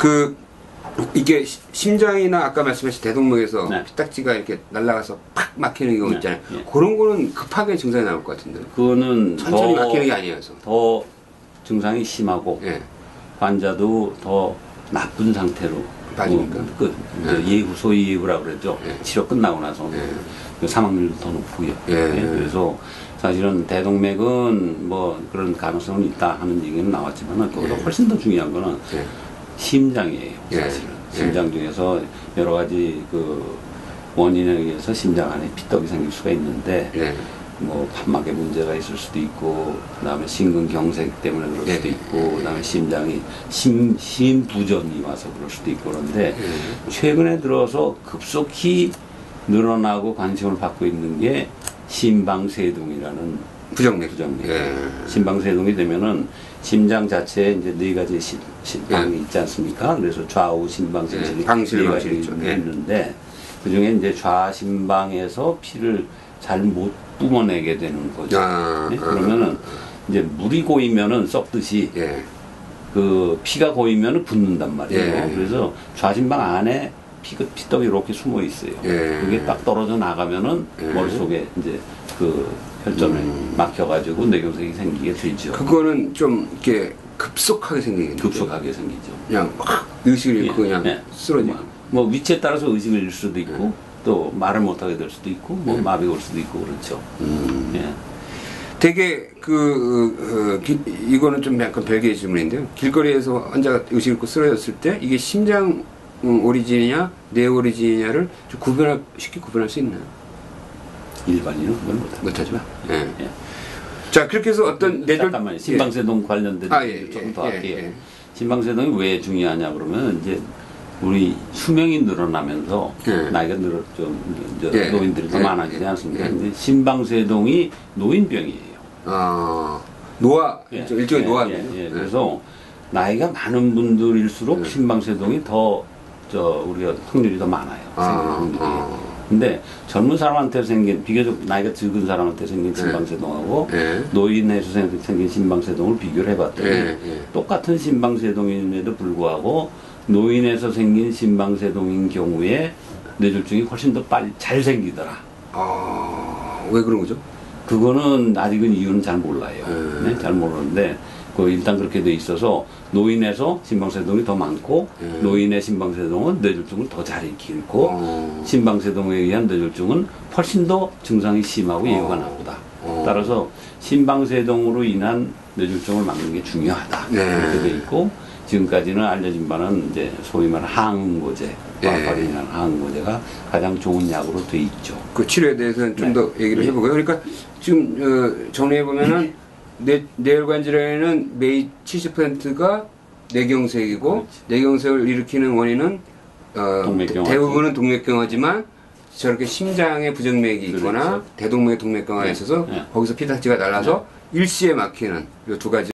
그 이게 시- 심장이나 아까 말씀하신 대동맥에서 네. 피딱지가 이렇게 날아가서 팍 막히는 경우 네, 있잖아요. 예. 그런 거는 급하게 증상이 나올 것 같은데. 그거는 천천히 더- 막히는 게 아니어서. 더 증상이 심하고 예. 환자도 더 나쁜 상태로 빠지니까. 어, 그 이제 네. 예후 소위 예후라고 그러죠. 네. 치료 끝나고 나서 네. 그 사망률도 더 높고요. 예. 예, 그래서 사실은 대동맥은 뭐 그런 가능성은 있다 하는 얘기는 나왔지만 그보다 예. 훨씬 더 중요한 거는 예. 심장이에요. 예. 사실은 예. 심장 중에서 여러 가지 그 원인에 의해서 심장 안에 피떡이 생길 수가 있는데 예. 뭐 판막에 문제가 있을 수도 있고 그다음에 심근경색 때문에 그럴 수도 예. 있고 그다음에 심장이 심 심부전이 와서 그럴 수도 있고 그런데 예. 최근에 들어서 급속히 늘어나고 관심을 받고 있는 게 심방세동이라는 부정맥. 부정맥. 예. 심방세동이 되면은 심장 자체에 이제 네 가지 심, 심방이 예. 있지 않습니까? 그래서 좌우 심방센실이 예, 방실, 네 가지. 예. 있는데 그 중에 이제 좌심방에서 피를 잘 못 뿜어내게 되는 거죠. 아, 네? 아, 그러면은 이제 물이 고이면은 썩듯이 예. 그 피가 고이면은 붓는단 말이에요. 예. 그래서 좌심방 안에 피가 피떡이 이렇게 숨어 있어요. 예. 그게 딱 떨어져 나가면은 예. 머릿속에 이제 그 혈전을 음. 막혀가지고 뇌경색이 생기게 되죠. 그거는 좀 이렇게 급속하게 생기겠네요. 급속하게 생기죠. 그냥 확 의식을 잃고 예, 그냥 예. 쓰러지고. 뭐, 뭐 위치에 따라서 의식을 잃을 수도 있고 또 말을 못하게 될 수도 있고 뭐 예. 마비가 올 수도 있고 그렇죠. 음. 예. 되게 그 어, 기- 이거는 좀 약간 별개의 질문인데요. 길거리에서 환자가 의식 잃고 쓰러졌을 때 이게 심장 음, 오리진이냐 뇌 오리진이냐를 좀 구별할 쉽게 구별할 수 있나요? 일반인은 그걸. 못하지만. 예. 예. 자 그렇게 해서 어떤 뇌졸 잠깐만요. 심방세동 관련된 아, 예, 조금 예, 더 예, 할게요. 예. 심방세동이 왜 중요하냐 그러면 이제 우리 수명이 늘어나면서 예. 나이가 늘어 좀 예. 노인들이 더 예. 많아지지 않습니까? 예. 근데 심방세동이 노인병이에요. 아 노화 예. 일종의 예. 예, 예. 그래서 나이가 많은 분들일수록 예. 심방세동이 더 저 우리가 확률이 더 많아요. 아, 확률이. 아. 근데 젊은 사람한테 생긴 비교적 나이가 적은 사람한테 생긴 예. 심방세동하고 예. 노인에서 생긴 심방세동을 비교를 해봤더니 예, 예. 똑같은 심방세동임에도 불구하고 노인에서 생긴 심방세동인 경우에 뇌졸중이 훨씬 더 빨리 잘 생기더라. 아 왜 그런 거죠? 그거는 아직은 이유는 잘 몰라요. 음. 네, 잘 모르는데 그 일단 그렇게 돼 있어서 노인에서 심방세동이 더 많고 음. 노인의 심방세동은 뇌졸중을 더 잘 일으키고 어. 심방세동에 의한 뇌졸중은 훨씬 더 증상이 심하고 예후가 나보다. 어. 따라서 심방세동으로 인한 뇌졸중을 막는 게 중요하다. 네. 이렇게 돼 있고 지금까지는 알려진 바는 이제 소위 말하는 항응고제, 네. 와파린이라는 항응고제가 가장 좋은 약으로 돼 있죠. 그 치료에 대해서는 좀 네. 더 얘기를 예. 해보고요. 그러니까 지금 어, 정리해 보면은 뇌 뇌혈관 질환에는 매일 70%가 뇌경색이고 그렇지. 뇌경색을 일으키는 원인은 어, 동맥경화지. 대부분은 동맥경화지만 저렇게 심장에 부정맥이 있거나 그렇죠. 대동맥 동맥경화가 네. 있어서 네. 거기서 피딱지가 날라서 일시에 막히는 이 두 가지.